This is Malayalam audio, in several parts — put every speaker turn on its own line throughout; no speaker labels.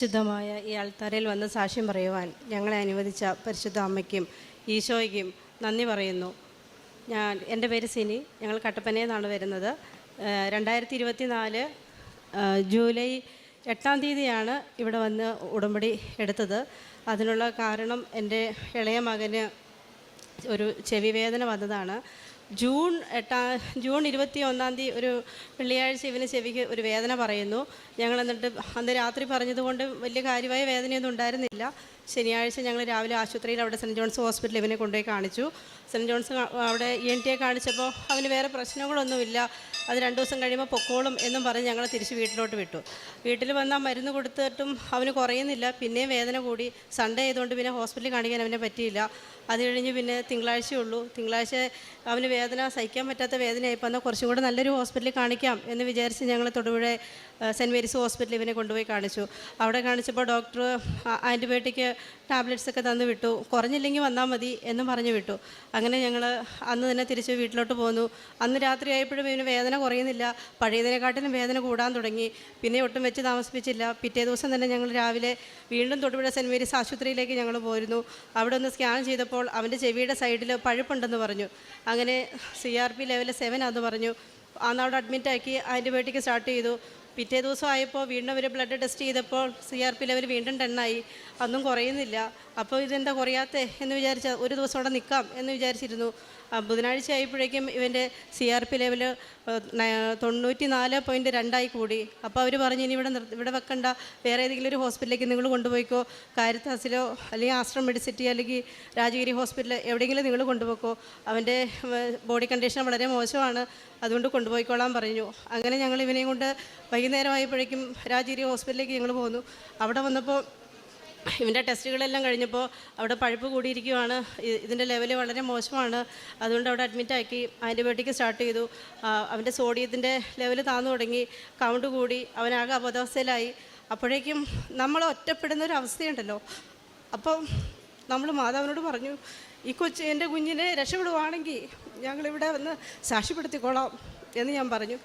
പരിശുദ്ധമായ ഈ അൾത്താരയിൽ വന്ന് സാക്ഷ്യം പറയുവാൻ ഞങ്ങളെ അനുവദിച്ച പരിശുദ്ധ അമ്മയ്ക്കും ഈശോയ്ക്കും നന്ദി പറയുന്നു. ഞാൻ എന്റെ പേര് സിനി. ഞങ്ങൾ കട്ടപ്പനയിൽ നിന്നാണ് വരുന്നത്. രണ്ടായിരത്തി ഇരുപത്തി നാല് ജൂലൈ എട്ടാം തീയതിയാണ് ഇവിടെ വന്ന് ഉടമ്പടി എടുത്തത്. അതിനുള്ള കാരണം എന്റെ ഇളയ മകന് ഒരു ചെവി വേദന വന്നതാണ്. ജൂൺ എട്ടാ ജൂൺ ഇരുപത്തി ഒന്നാം തീയതി ഒരു വെള്ളിയാഴ്ച ഇവന് ചെവിക്ക് ഒരു വേദന പറയുന്നു. ഞങ്ങൾ എന്നിട്ട് അന്ന് രാത്രി പറഞ്ഞതുകൊണ്ട് വലിയ കാര്യമായ വേദനയൊന്നും ഉണ്ടായിരുന്നില്ല. ശനിയാഴ്ച ഞങ്ങൾ രാവിലെ ആശുപത്രിയിൽ അവിടെ സെന്റ് ജോൺസ് ഹോസ്പിറ്റലിൽ ഇവനെ കൊണ്ടുപോയി കാണിച്ചു. സെന്റ് ജോൺസ് അവിടെ ഇ എൻ ടിയെ കാണിച്ചപ്പോൾ അവന് വേറെ പ്രശ്നങ്ങളൊന്നുമില്ല. അത് രണ്ട് ദിവസം കഴിയുമ്പോൾ പൊക്കോളും എന്നും പറഞ്ഞ് ഞങ്ങൾ തിരിച്ച് വീട്ടിലോട്ട് വിട്ടു. വീട്ടിൽ വന്നാൽ മരുന്ന് കൊടുത്തിട്ടും അവന് കുറയുന്നില്ല. പിന്നെയും വേദന കൂടി. സൺഡേ ആയതുകൊണ്ട് പിന്നെ ഹോസ്പിറ്റലിൽ കാണിക്കാൻ അവനെ പറ്റിയില്ല. അത് കഴിഞ്ഞ് പിന്നെ തിങ്കളാഴ്ചയുള്ളൂ. തിങ്കളാഴ്ച അവന് വേദന സഹിക്കാൻ പറ്റാത്ത വേദനയായിപ്പോൾ എന്നാൽ കുറച്ചും കൂടെ നല്ലൊരു ഹോസ്പിറ്റലിൽ കാണിക്കാം എന്ന് വിചാരിച്ച് ഞങ്ങൾ തൊടുപുഴ സെന്റ് മേരീസ് ഹോസ്പിറ്റലിൽ ഇവനെ കൊണ്ടുപോയി കാണിച്ചു. അവിടെ കാണിച്ചപ്പോൾ ഡോക്ടർ ആന്റിബയോട്ടിക് ടാബ്ലറ്റ്സ് ഒക്കെ തന്നു വിട്ടു. കുറഞ്ഞില്ലെങ്കിൽ വന്നാൽ മതി എന്നും പറഞ്ഞു വിട്ടു. അങ്ങനെ ഞങ്ങൾ അന്ന് തന്നെ തിരിച്ച് വീട്ടിലോട്ട് പോന്നു. അന്ന് രാത്രി ആയപ്പോഴും ഇവന് വേദന കുറയുന്നില്ല. പഴയതിനെക്കാട്ടിലും വേദന കൂടാൻ തുടങ്ങി. പിന്നെ ഒട്ടും വെച്ച് താമസിപ്പിച്ചില്ല. പിറ്റേ ദിവസം തന്നെ ഞങ്ങൾ രാവിലെ വീണ്ടും തൊടുപുഴ സെന്റ് മേരീസ് ആശുപത്രിയിലേക്ക് ഞങ്ങൾ പോയിരുന്നു അവിടെ ഒന്ന് സ്കാൻ ചെയ്തപ്പോൾ അവന്റെ ചെവിയുടെ സൈഡിൽ പഴുപ്പുണ്ടെന്ന് പറഞ്ഞു. അങ്ങനെ C R P level seven ആണെന്ന് പറഞ്ഞു. അന്ന് അവിടെ അഡ്മിറ്റാക്കി ആന്റിബയോട്ടിക് സ്റ്റാർട്ട് ചെയ്തു. പിറ്റേ ദിവസം ആയപ്പോൾ വീണ്ടും അവർ ബ്ലഡ് ടെസ്റ്റ് ചെയ്തപ്പോൾ സി ആർ പി ലെവൽ വീണ്ടും ടെണ്ണായി അന്നും കുറയുന്നില്ല. അപ്പോൾ ഇതെന്താ കുറയാത്തേ എന്ന് വിചാരിച്ച ഒരു ദിവസം അവിടെ നിൽക്കാം എന്ന് വിചാരിച്ചിരുന്നു. ബുധനാഴ്ച ആയപ്പോഴേക്കും ഇവന്റെ സി ആർ പി ലെവൽ തൊണ്ണൂറ്റി നാല് പോയിന്റ് രണ്ടായി കൂടി. അപ്പോൾ അവർ പറഞ്ഞു ഇനി ഇവിടെ ഇവിടെ വെക്കണ്ട. വേറെ ഏതെങ്കിലും ഒരു ഹോസ്പിറ്റലിലേക്ക് നിങ്ങൾ കൊണ്ടുപോയിക്കോ. കാരിത്താസിലോ അല്ലെങ്കിൽ ആശ്രം മെഡിസിറ്റി അല്ലെങ്കിൽ രാജഗിരി ഹോസ്പിറ്റൽ എവിടെയെങ്കിലും നിങ്ങൾ കൊണ്ടുപോയിക്കോ അവന്റെ ബോഡി കണ്ടീഷൻ വളരെ മോശമാണ്. അതുകൊണ്ട് കൊണ്ടുപോയിക്കോളാൻ പറഞ്ഞു. അങ്ങനെ ഞങ്ങൾ ഇവനെയും കൊണ്ട് വൈകുന്നേരമായപ്പോഴേക്കും രാജഗിരി ഹോസ്പിറ്റലിലേക്ക് ഞങ്ങൾ പോന്നു. അവിടെ വന്നപ്പോൾ ഇവന്റെ ടെസ്റ്റുകളെല്ലാം കഴിഞ്ഞപ്പോൾ അവിടെ പഴുപ്പ് കൂടിയിരിക്കുവാണ്. ഇതിന്റെ ലെവൽ വളരെ മോശമാണ്. അതുകൊണ്ട് അവിടെ അഡ്മിറ്റാക്കി ആന്റിബയോട്ടിക് സ്റ്റാർട്ട് ചെയ്തു. അവന്റെ സോഡിയത്തിന്റെ ലെവൽ താന്നു തുടങ്ങി. കൗണ്ട് കൂടി. അവനാകെ അബോധാവസ്ഥയിലായി. അപ്പോഴേക്കും നമ്മൾ ഒറ്റപ്പെടുന്ന ഒരു അവസ്ഥയുണ്ടല്ലോ. അപ്പം നമ്മൾ മാതാവിനോട് പറഞ്ഞു ഈ കൊച്ച് എന്റെ കുഞ്ഞിനെ രക്ഷപ്പെടുവാണെങ്കിൽ ഞങ്ങളിവിടെ വന്ന് സാക്ഷ്യപ്പെടുത്തിക്കോളാം എന്ന് ഞാൻ പറഞ്ഞു.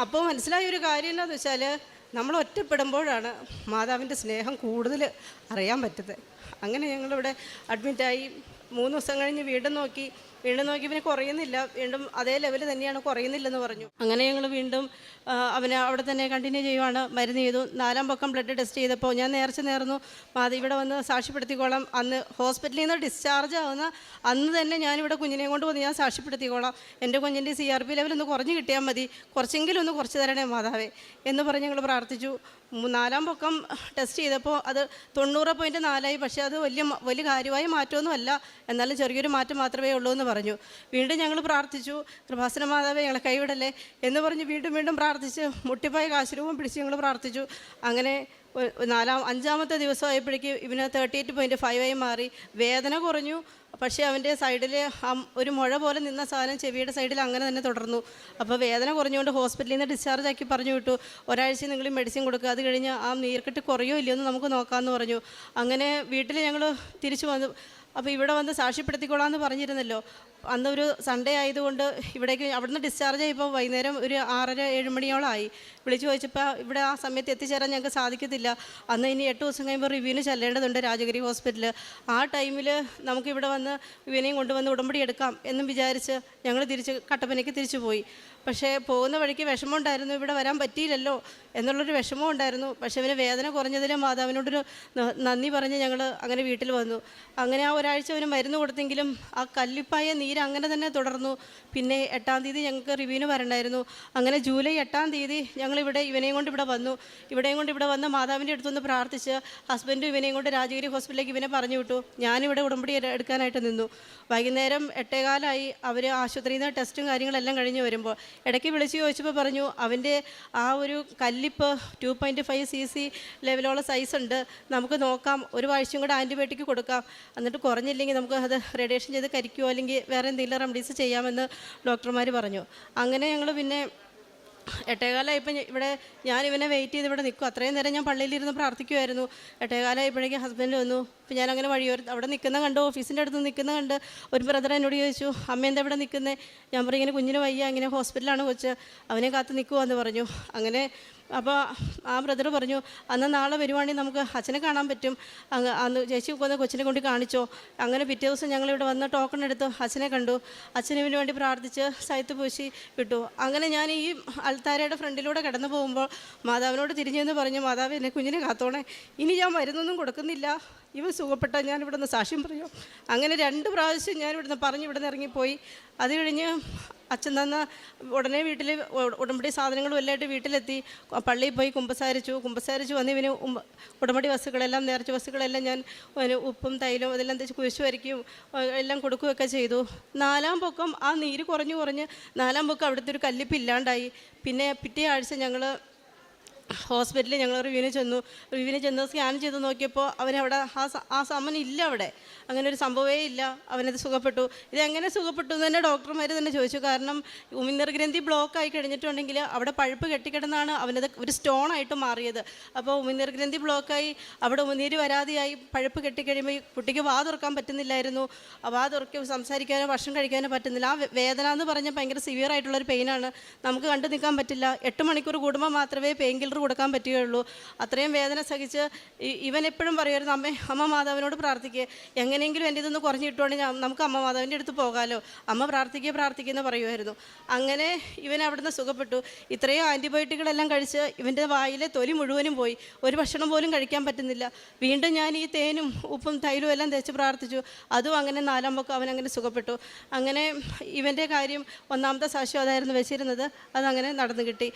അപ്പോൾ മനസ്സിലായ ഒരു കാര്യം എന്താണെന്ന് വെച്ചാൽ നമ്മൾ ഒറ്റപ്പെടുമ്പോഴാണ് മാതാവിന്റെ സ്നേഹം കൂടുതൽ അറിയാൻ പറ്റുന്നത്. അങ്ങനെ ഞങ്ങളിവിടെ അഡ്മിറ്റായി. മൂന്ന് ദിവസം കഴിഞ്ഞ് വീണ്ടും നോക്കി. വീണ്ടും നോക്കി ഇവന് കുറയുന്നില്ല. വീണ്ടും അതേ ലെവൽ തന്നെയാണ് കുറയുന്നില്ലെന്ന് പറഞ്ഞു. അങ്ങനെ ഞങ്ങൾ വീണ്ടും അവനെ അവിടെ തന്നെ കണ്ടിന്യൂ ചെയ്യുവാണ്. മരുന്ന് ചെയ്തു. നാലാം പക്കം ബ്ലഡ് ടെസ്റ്റ് ചെയ്തപ്പോൾ ഞാൻ നേർച്ച നേർന്നു. അത് ഇവിടെ വന്ന് സാക്ഷ്യപ്പെടുത്തിക്കോളാം. അന്ന് ഹോസ്പിറ്റലിൽ നിന്ന് ഡിസ്ചാർജ് ആവുന്ന അന്ന് തന്നെ ഞാനിവിടെ കുഞ്ഞിനെ കൊണ്ട് വന്ന് ഞാൻ സാക്ഷ്യപ്പെടുത്തിക്കോളാം. എന്റെ കുഞ്ഞിന്റെ സി ആർ പി ലെവൽ ഒന്ന് കുറഞ്ഞ് കിട്ടിയാൽ മതി. കുറച്ചെങ്കിലും ഒന്ന് കുറച്ച് തരണേ മാതാവേ എന്ന് പറഞ്ഞ് ഞങ്ങൾ പ്രാർത്ഥിച്ചു. നാലാം പൊക്കം ടെസ്റ്റ് ചെയ്തപ്പോൾ അത് തൊണ്ണൂറ് പോയിന്റ് നാലായി. പക്ഷേ അത് വലിയ വലിയ കാര്യമായ മാറ്റമൊന്നുമല്ല എന്നാലും ചെറിയൊരു മാറ്റം മാത്രമേ ഉള്ളൂ എന്ന് പറഞ്ഞു. വീണ്ടും ഞങ്ങൾ പ്രാർത്ഥിച്ചു. കൃപാസന മാതാവ് ഞങ്ങളെ കൈവിടല്ലേ എന്ന് പറഞ്ഞ് വീണ്ടും വീണ്ടും പ്രാർത്ഥിച്ച് മുട്ടിപ്പായ കാശുരൂപം പിടിച്ച് ഞങ്ങൾ പ്രാർത്ഥിച്ചു. അങ്ങനെ നാലാം അഞ്ചാമത്തെ ദിവസം ആയപ്പോഴേക്ക് ഇവന് തേർട്ടി എയ്റ്റ് പോയിന്റ് ഫൈവ് ആയി മാറി. വേദന കുറഞ്ഞു. പക്ഷേ അവന്റെ സൈഡിൽ ഒരു മുഴ പോലെ നിന്ന സാധനം ചെവിയുടെ സൈഡിൽ അങ്ങനെ തന്നെ തുടർന്നു. അപ്പോൾ വേദന കുറഞ്ഞുകൊണ്ട് ഹോസ്പിറ്റലിൽ നിന്ന് ഡിസ്ചാർജ് ആക്കി പറഞ്ഞു വിട്ടു. ഒരാഴ്ച നിങ്ങൾ മെഡിസിൻ കൊടുക്കുക അത് കഴിഞ്ഞ് ആ നീർക്കെട്ട് കുറയോ ഇല്ലയോ എന്ന് നമുക്ക് നോക്കാമെന്ന് പറഞ്ഞു. അങ്ങനെ വീട്ടിൽ ഞങ്ങൾ തിരിച്ചു വന്നു. അപ്പോൾ ഇവിടെ വന്ന് സാക്ഷ്യപ്പെടുത്തിക്കോളാം എന്ന് പറഞ്ഞിരുന്നല്ലോ. അന്ന് ഒരു സൺഡേ ആയതുകൊണ്ട് ഇവിടേക്ക് അവിടുന്ന് ഡിസ്ചാർജ് ആയപ്പോൾ വൈകുന്നേരം ഒരു ആറര ഏഴ് മണിയോളമായി വിളിച്ചു ചോദിച്ചപ്പോൾ ഇവിടെ ആ സമയത്ത് എത്തിച്ചേരാൻ ഞങ്ങൾക്ക് സാധിക്കത്തില്ല. അന്ന് ഇനി എട്ട് ദിവസം കഴിയുമ്പോൾ റിവ്യൂവിന് ചെല്ലേണ്ടതുണ്ട് രാജഗിരി ഹോസ്പിറ്റലിൽ ആ ടൈമിൽ നമുക്ക് ഇവിടെ വന്ന് ഇവനെയും കൊണ്ടുവന്ന് ഉടമ്പടി എടുക്കാം എന്നും വിചാരിച്ച് ഞങ്ങൾ തിരിച്ച് കട്ടപ്പനയ്ക്ക് തിരിച്ചു പോയി. പക്ഷേ പോകുന്ന വഴിക്ക് വിഷമമുണ്ടായിരുന്നു ഇവിടെ വരാൻ പറ്റിയില്ലല്ലോ എന്നുള്ളൊരു വിഷമം ഉണ്ടായിരുന്നു. പക്ഷേ ഇവന് വേദന കുറഞ്ഞതിൽ മാതാവിനോടൊരു നന്ദി പറഞ്ഞ് ഞങ്ങൾ അങ്ങനെ വീട്ടിൽ വന്നു. അങ്ങനെ ആ ഒരാഴ്ച അവന് മരുന്ന് കൊടുത്തെങ്കിലും ആ കല്ലിപ്പായ നീര് അങ്ങനെ തന്നെ തുടർന്നു. പിന്നെ എട്ടാം തീയതി ഞങ്ങൾക്ക് റിവ്യൂവിന് വരണ്ടായിരുന്നു. അങ്ങനെ ജൂലൈ എട്ടാം തീയതി ഞങ്ങളിവിടെ ഇവനെയും കൊണ്ട് ഇവിടെ വന്നു. ഇവിടെയും കൊണ്ട് ഇവിടെ വന്ന് മാതാവിന്റെ അടുത്തൊന്ന് പ്രാർത്ഥിച്ച് ഹസ്ബൻഡും ഇവനെയും കൊണ്ട് രാജഗിരി ഹോസ്പിറ്റലിലേക്ക് ഇവനെ പറഞ്ഞു വിട്ടു. ഞാനിവിടെ ഉടമ്പടി എടു- എടുക്കാനായിട്ട് നിന്നു. വൈകുന്നേരം എട്ടേകാലായി അവർ ആശുപത്രിയിൽ നിന്ന് ടെസ്റ്റും കാര്യങ്ങളെല്ലാം കഴിഞ്ഞ് വരുമ്പോൾ ഇടയ്ക്ക് വിളിച്ച് ചോദിച്ചപ്പോൾ പറഞ്ഞു അവന്റെ ആ ഒരു കല്ലിപ്പ് two point five C C ലെവലുള്ള size ഉണ്ട്. നമുക്ക് നോക്കാം. ഒരു ആഴ്ചയും കൂടെ ആന്റിബയോട്ടിക് കൊടുക്കാം. എന്നിട്ട് കുറഞ്ഞില്ലെങ്കിൽ നമുക്ക് അത് റേഡിയേഷൻ ചെയ്ത് കരിക്കുമോ അല്ലെങ്കിൽ വേറെ എന്തെങ്കിലും റെമഡീസ് ചെയ്യാമെന്ന് ഡോക്ടർമാർ പറഞ്ഞു. അങ്ങനെ ഞങ്ങൾ പിന്നെ എട്ടേകാലമായപ്പോൾ ഇവിടെ ഞാൻ ഇവനെ വെയിറ്റ് ചെയ്ത് ഇവിടെ നിൽക്കും. അത്രയും നേരം ഞാൻ പള്ളിയിലിരുന്ന് പ്രാർത്ഥിക്കുമായിരുന്നു എട്ടേകാലമായപ്പോഴേക്കും ഹസ്ബൻഡ് വന്നു. അപ്പോൾ ഞാൻ അങ്ങനെ വഴിയോര അവിടെ നിൽക്കുന്ന കണ്ട് ഓഫീസിന്റെ അടുത്ത് നിൽക്കുന്ന കണ്ട് ഒരു ബ്രദർ എന്നോട് ചോദിച്ചു അമ്മ എന്താ ഇവിടെ നിൽക്കുന്നത് ഞാൻ പറഞ്ഞു ഇങ്ങനെ കുഞ്ഞിന് വയ്യ ഇങ്ങനെ ഹോസ്പിറ്റലാണ് കൊച്ച്. അവനെ കാത്ത് എന്ന് പറഞ്ഞു. അങ്ങനെ അപ്പോൾ ആ ബ്രദർ പറഞ്ഞു അന്ന് നാളെ വരുവാണെങ്കിൽ നമുക്ക് അച്ഛനെ കാണാൻ പറ്റും. അങ്ങ് അന്ന് ചേച്ചി വന്ന് കൊച്ചിനെ കൊണ്ട് കാണിച്ചോ. അങ്ങനെ പിറ്റേ ദിവസം ഞങ്ങളിവിടെ വന്ന് ടോക്കൺ എടുത്ത് അച്ഛനെ കണ്ടു. അച്ഛന് വേണ്ടി പ്രാർത്ഥിച്ച് സൈത്ത് പൂശി വിട്ടു. അങ്ങനെ ഞാൻ ഈ അൽത്താരയുടെ ഫ്രണ്ടിലൂടെ കടന്നു പോകുമ്പോൾ മാതാവിനോട് തിരിഞ്ഞെന്ന് പറഞ്ഞു മാതാവ് എന്നെ കുഞ്ഞിനെ കാത്തോണേ. ഇനി ഞാൻ മരുന്നൊന്നും കൊടുക്കുന്നില്ല. ഇവ സുഖപ്പെട്ട ഞാൻ ഇവിടുന്ന് സാക്ഷ്യം പറയും. അങ്ങനെ രണ്ട് പ്രാവശ്യം ഞാൻ ഇവിടുന്ന് പറഞ്ഞ് ഇവിടുന്ന് ഇറങ്ങിപ്പോയി. അത് കഴിഞ്ഞ് അച്ഛൻ തന്ന ഉടനെ വീട്ടിൽ ഉടമ്പടി സാധനങ്ങളും എല്ലായിട്ട് വീട്ടിലെത്തി. പള്ളിയിൽ പോയി കുമ്പസാരിച്ചു. കുമ്പസാരിച്ചു വന്ന് ഇവന് ഉടമ്പടി വസ്തുക്കളെല്ലാം നേർച്ച വസ്തുക്കളെല്ലാം ഞാൻ ഉപ്പും തൈലും അതെല്ലാം തെച്ച് കുഴിച്ചു വരയ്ക്കും എല്ലാം കൊടുക്കുകയൊക്കെ ചെയ്തു. നാലാം പൊക്കം ആ നീര് കുറഞ്ഞു കുറഞ്ഞ് നാലാം പൊക്കം അവിടുത്തെ ഒരു കല്ലിപ്പ് ഇല്ലാണ്ടായി പിന്നെ പിറ്റേ ആഴ്ച ഞങ്ങൾ ഹോസ്പിറ്റലിൽ ഞങ്ങൾ റിവ്യൂവിന് ചെന്നു. റിവ്യൂവിന് ചെന്ന് സ്കാൻ ചെയ്ത് നോക്കിയപ്പോൾ അവനവിടെ ആ ആ ഇല്ല അവിടെ. അങ്ങനെ ഒരു സംഭവമേ ഇല്ല. അവനത് സുഖപ്പെട്ടു. ഇതെങ്ങനെ സുഖപ്പെട്ടു എന്ന് തന്നെ ഡോക്ടർമാർ തന്നെ ചോദിച്ചു. കാരണം ഉമിനീർ ഗ്രന്ഥി ബ്ലോക്ക് ആയി കഴിഞ്ഞിട്ടുണ്ടെങ്കിൽ അവിടെ പഴുപ്പ് കെട്ടിക്കിടന്നാണ് അവനത് ഒരു സ്റ്റോൺ ആയിട്ട് മാറിയത്. അപ്പോൾ ഉമിനീർ ഗ്രന്ഥി ബ്ലോക്കായി അവിടെ ഉമിനീര് വരാതെയായി പഴുപ്പ് കെട്ടിക്കഴിയുമ്പോൾ കുട്ടിക്ക് വാ തുറക്കാൻ പറ്റുന്നില്ലായിരുന്നു. വാ തുറക്കി സംസാരിക്കാനോ ഭക്ഷണം കഴിക്കാനോ പറ്റുന്നില്ല. ആ വേദന എന്ന് പറഞ്ഞാൽ ഭയങ്കര സിവിയർ ആയിട്ടുള്ളൊരു പെയിനാണ് നമുക്ക് കണ്ടു നിൽക്കാൻ പറ്റില്ല. എട്ട് മണിക്കൂർ കൂടുമ്പോൾ മാത്രമേ പെയിൻ കില്ലർ കൊടുക്കാൻ പറ്റുകയുള്ളൂ. അത്രയും വേദന സഹിച്ച് ഇവൻ എപ്പോഴും പറയുമായിരുന്നു അമ്മ അമ്മ മാതാവിനോട് പ്രാർത്ഥിക്കുക എങ്ങനെയെങ്കിലും എന്റെ ഇതൊന്ന് കുറഞ്ഞു കിട്ടുവാണെങ്കിൽ നമുക്ക് അമ്മ മാതാവിന്റെ അടുത്ത് പോകാമല്ലോ അമ്മ പ്രാർത്ഥിക്കുക എന്ന് പറയുമായിരുന്നു. അങ്ങനെ ഇവൻ അവിടുന്ന് സുഖപ്പെട്ടു. ഇത്രയും ആന്റിബയോട്ടിക്കുകളെല്ലാം കഴിച്ച് ഇവന്റെ വായിലെ തൊലി മുഴുവനും പോയി. ഒരു ഭക്ഷണം പോലും കഴിക്കാൻ പറ്റുന്നില്ല. വീണ്ടും ഞാൻ ഈ തേനും ഉപ്പും തൈലും എല്ലാം തേച്ച് പ്രാർത്ഥിച്ചു. അതും അങ്ങനെ നാലാം പൊക്കം അവൻ അങ്ങനെ സുഖപ്പെട്ടു. അങ്ങനെ ഇവന്റെ കാര്യം ഒന്നാമത്തെ സാക്ഷ്യം അതായിരുന്നു വെച്ചിരുന്നത്. അതങ്ങനെ നടന്നു കിട്ടി.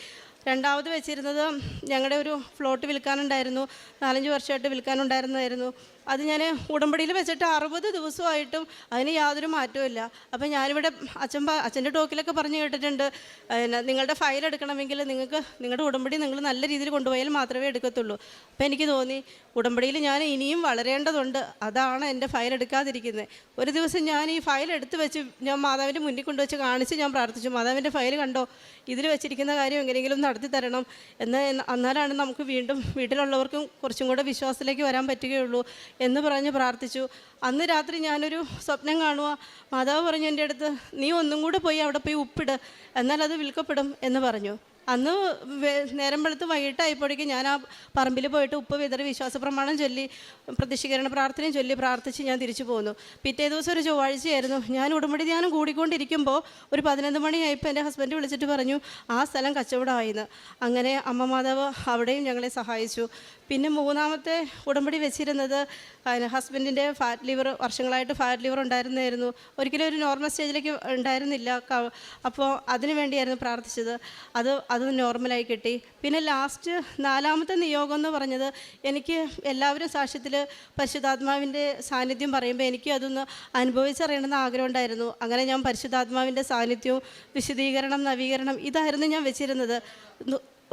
രണ്ടാമത് വെച്ചിരുന്നത് ഞങ്ങളുടെ ഒരു ഫ്ലോട്ട് വിൽക്കാനുണ്ടായിരുന്നു. നാലഞ്ച് വർഷമായിട്ട് വിൽക്കാനുണ്ടായിരുന്നതായിരുന്നു. അത് ഞാൻ ഉടമ്പടിയിൽ വെച്ചിട്ട് അറുപത് ദിവസമായിട്ടും അതിന് യാതൊരു മാറ്റവും ഇല്ല. അപ്പം ഞാനിവിടെ അച്ഛൻ അച്ഛന്റെ ടോക്കിലൊക്കെ പറഞ്ഞു കേട്ടിട്ടുണ്ട്. നിങ്ങളുടെ ഫയൽ എടുക്കണമെങ്കിൽ നിങ്ങൾക്ക് നിങ്ങളുടെ ഉടമ്പടി നിങ്ങൾ നല്ല രീതിയിൽ കൊണ്ടുപോയാൽ മാത്രമേ എടുക്കത്തുള്ളൂ. അപ്പം എനിക്ക് തോന്നി ഉടമ്പടിയിൽ ഞാൻ ഇനിയും വളരേണ്ടതുണ്ട്. അതാണ് എന്റെ ഫയൽ എടുക്കാതിരിക്കുന്നത്. ഒരു ദിവസം ഞാൻ ഈ ഫയൽ എടുത്ത് വെച്ച് ഞാൻ മാതാവിന്റെ മുന്നിൽ കൊണ്ടുവച്ച് കാണിച്ച് ഞാൻ പ്രാർത്ഥിച്ചു. മാതാവിന്റെ ഫയൽ കണ്ടോ? ഇതിൽ വെച്ചിരിക്കുന്ന കാര്യം എങ്ങനെയെങ്കിലും നടത്തി തരണം. എന്ന് അന്നാലാണ് നമുക്ക് വീണ്ടും വീട്ടിലുള്ളവർക്കും കുറച്ചും കൂടെ വിശ്വാസത്തിലേക്ക് വരാൻ പറ്റുകയുള്ളൂ. എന്ന് പറഞ്ഞ് പ്രാർത്ഥിച്ചു. അന്ന് രാത്രി ഞാനൊരു സ്വപ്നം കാണുക മാതാവ് പറഞ്ഞു എന്റെ അടുത്ത് നീ ഒന്നും കൂടെ പോയി അവിടെ പോയി ഉപ്പിട്. എന്നാൽ അത് വിൽക്കപ്പെടും എന്ന് പറഞ്ഞു. അന്ന് നേരം വെളുത്ത് വൈകിട്ടായപ്പോഴേക്കും ഞാൻ ആ പറമ്പിൽ പോയിട്ട് ഉപ്പ് വിതറി വിശ്വാസ പ്രമാണം ചൊല്ലി പ്രതിഷ്ഠീകരണ പ്രാർത്ഥനയും ചൊല്ലി പ്രാർത്ഥിച്ച് ഞാൻ തിരിച്ചു പോന്നു. പിറ്റേ ദിവസം ഒരു ചൊവ്വാഴ്ചയായിരുന്നു. ഞാൻ ഉടമ്പടി ധ്യാനം കൂടിക്കൊണ്ടിരിക്കുമ്പോൾ ഒരു പതിനൊന്ന് മണിയായപ്പോൾ എന്റെ ഹസ്ബൻഡ് വിളിച്ചിട്ട് പറഞ്ഞു ആ സ്ഥലം കച്ചവടമായിന്ന്. അങ്ങനെ അമ്മ മാതാവ് അവിടെയും ഞങ്ങളെ സഹായിച്ചു. പിന്നെ മൂന്നാമത്തെ ഉടമ്പടി വെച്ചിരുന്നത് ഹസ്ബൻഡിന്റെ ഫാറ്റ് ലിവർ വർഷങ്ങളായിട്ട് ഫാറ്റ് ലിവർ ഉണ്ടായിരുന്നായിരുന്നു. ഒരിക്കലും ഒരു നോർമൽ സ്റ്റേജിലേക്ക് ഉണ്ടായിരുന്നില്ല. അപ്പോൾ അതിനു വേണ്ടിയായിരുന്നു പ്രാർത്ഥിച്ചത്. അത് അത് നോർമലായി കിട്ടി. പിന്നെ ലാസ്റ്റ് നാലാമത്തെ നിയോഗം എന്ന് പറഞ്ഞത് എനിക്ക് എല്ലാവരും സാക്ഷ്യത്തിൽ പരിശുദ്ധാത്മാവിന്റെ സാന്നിധ്യം പറയുമ്പോൾ എനിക്ക് അതൊന്ന് അനുഭവിച്ചറിയണമെന്ന് ആഗ്രഹം ഉണ്ടായിരുന്നു. അങ്ങനെ ഞാൻ പരിശുദ്ധാത്മാവിന്റെ സാന്നിധ്യവും വിശദീകരണം നവീകരണം ഇതായിരുന്നു ഞാൻ വെച്ചിരുന്നത്.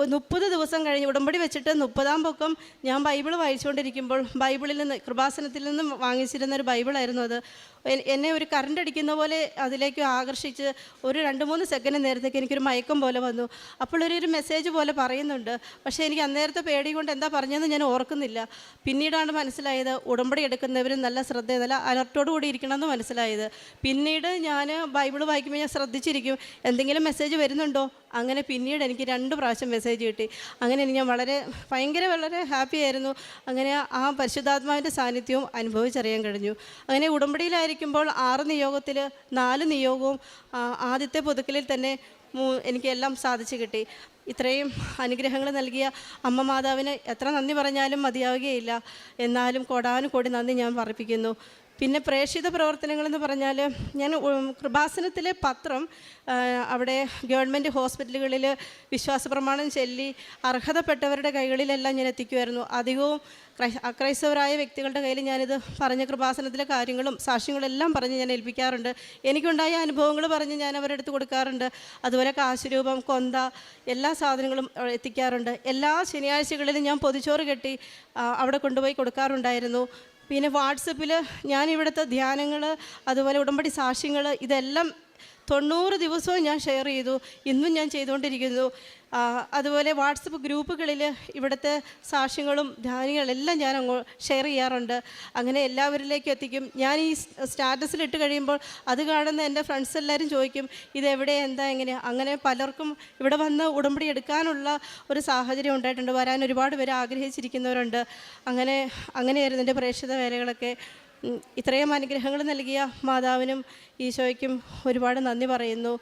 മുപ്പത് ദിവസം കഴിഞ്ഞ് ഉടമ്പടി വെച്ചിട്ട് മുപ്പതാം പൊക്കം ഞാൻ ബൈബിൾ വായിച്ചുകൊണ്ടിരിക്കുമ്പോൾ ബൈബിളിൽ നിന്ന് കൃപാസനത്തിൽ നിന്നും വാങ്ങിച്ചിരുന്ന ഒരു ബൈബിളായിരുന്നു അത്. എന്നെ ഒരു കറണ്ട് അടിക്കുന്ന പോലെ അതിലേക്ക് ആകർഷിച്ച് ഒരു രണ്ട് മൂന്ന് സെക്കൻഡ് നേരത്തേക്ക് എനിക്കൊരു മയക്കം പോലെ വന്നു. അപ്പോൾ ഒരു മെസ്സേജ് പോലെ പറയുന്നുണ്ട്. പക്ഷേ എനിക്ക് അന്നേരത്തെ പേടി കൊണ്ട് എന്താ പറഞ്ഞതെന്ന് ഞാൻ ഓർക്കുന്നില്ല. പിന്നീടാണ് മനസ്സിലായത് ഉടമ്പടി എടുക്കുന്നവരും നല്ല ശ്രദ്ധ നല്ല അലർട്ടോട് കൂടി ഇരിക്കണമെന്ന് മനസ്സിലായത്. പിന്നീട് ഞാൻ ബൈബിൾ വായിക്കുമ്പോൾ ഞാൻ ശ്രദ്ധിച്ചിരിക്കും. എന്തെങ്കിലും മെസ്സേജ് വരുന്നുണ്ടോ? അങ്ങനെ പിന്നീട് എനിക്ക് രണ്ട് പ്രാവശ്യം മെസ്സേജ് കിട്ടി. അങ്ങനെ ഞാൻ വളരെ ഭയങ്കര വളരെ ഹാപ്പി ആയിരുന്നു. അങ്ങനെ ആ പരിശുദ്ധാത്മാവിന്റെ സാന്നിധ്യവും അനുഭവിച്ചറിയാൻ കഴിഞ്ഞു. അങ്ങനെ ഉടമ്പടിയിലായിരിക്കുമ്പോൾ ആറ് നിയോഗത്തിൽ നാല് നിയോഗവും ആദ്യത്തെ പുതുക്കലിൽ തന്നെ എനിക്കെല്ലാം സാധിച്ചു കിട്ടി. ഇത്രയും അനുഗ്രഹങ്ങൾ നൽകിയ അമ്മ മാതാവിന് എത്ര നന്ദി പറഞ്ഞാലും മതിയാവുകയില്ല. എന്നാലും കൂടി നന്ദി ഞാൻ പറയിപ്പിക്കുന്നു പിന്നെ പ്രേക്ഷിത പ്രവർത്തനങ്ങളെന്ന് പറഞ്ഞാൽ ഞാൻ കൃപാസനത്തിലെ പത്രം അവിടെ ഗവൺമെന്റ് ഹോസ്പിറ്റലുകളിൽ വിശ്വാസ പ്രമാണം ചൊല്ലി അർഹതപ്പെട്ടവരുടെ കൈകളിലെല്ലാം ഞാൻ എത്തിക്കുമായിരുന്നു അധികവും ക്രൈ- അക്രൈസ്തവരായ വ്യക്തികളുടെ കയ്യിൽ ഞാനിത് പറഞ്ഞ കൃപാസനത്തിലെ കാര്യങ്ങളും സാക്ഷ്യങ്ങളെല്ലാം പറഞ്ഞ് ഞാൻ ഏൽപ്പിക്കാറുണ്ട്. എനിക്കുണ്ടായ അനുഭവങ്ങൾ പറഞ്ഞ് ഞാൻ അവരുടെ അടുത്ത് കൊടുക്കാറുണ്ട്. അതുപോലെ കാശുരൂപം കൊന്ത എല്ലാ സാധനങ്ങളും എത്തിക്കാറുണ്ട്. എല്ലാ ശനിയാഴ്ചകളിലും ഞാൻ പൊതിച്ചോറ് കെട്ടി അവിടെ കൊണ്ടുപോയി കൊടുക്കാറുണ്ടായിരുന്നു. പിന്നെ വാട്സപ്പിൽ ഞാൻ ഇവിടുത്തെ ധ്യാനങ്ങൾ അതുപോലെ ഉടമ്പടി സാക്ഷ്യങ്ങൾ ഇതെല്ലാം തൊണ്ണൂറ് ദിവസവും ഞാൻ ഷെയർ ചെയ്തു. ഇന്നും ഞാൻ ചെയ്തുകൊണ്ടിരിക്കുന്നു. അതുപോലെ വാട്സപ്പ് ഗ്രൂപ്പുകളിൽ ഇവിടുത്തെ സാക്ഷ്യങ്ങളും ധ്യാനങ്ങളെല്ലാം ഞാൻ അങ്ങോ ഷെയർ ചെയ്യാറുണ്ട്. അങ്ങനെ എല്ലാവരിലേക്കും എത്തിക്കും. ഞാൻ ഈ സ്റ്റാറ്റസിലിട്ട് കഴിയുമ്പോൾ അത് കാണുന്ന എന്റെ ഫ്രണ്ട്സ് എല്ലാവരും ചോദിക്കും ഇതെവിടെ എന്താ? എങ്ങനെയാണ് അങ്ങനെ പലർക്കും ഇവിടെ വന്ന് ഉടമ്പടി എടുക്കാനുള്ള ഒരു സാഹചര്യം ഉണ്ടായിട്ടുണ്ട്. വരാൻ ഒരുപാട് പേര് ആഗ്രഹിച്ചിരിക്കുന്നവരുണ്ട്. അങ്ങനെ അങ്ങനെയായിരുന്നു എന്റെ പ്രേക്ഷിത വേലകളൊക്കെ. ഇത്രയും അനുഗ്രഹങ്ങൾ നൽകിയ മാതാവിനും ഈശോയ്ക്കും ഒരുപാട് നന്ദി പറയുന്നു.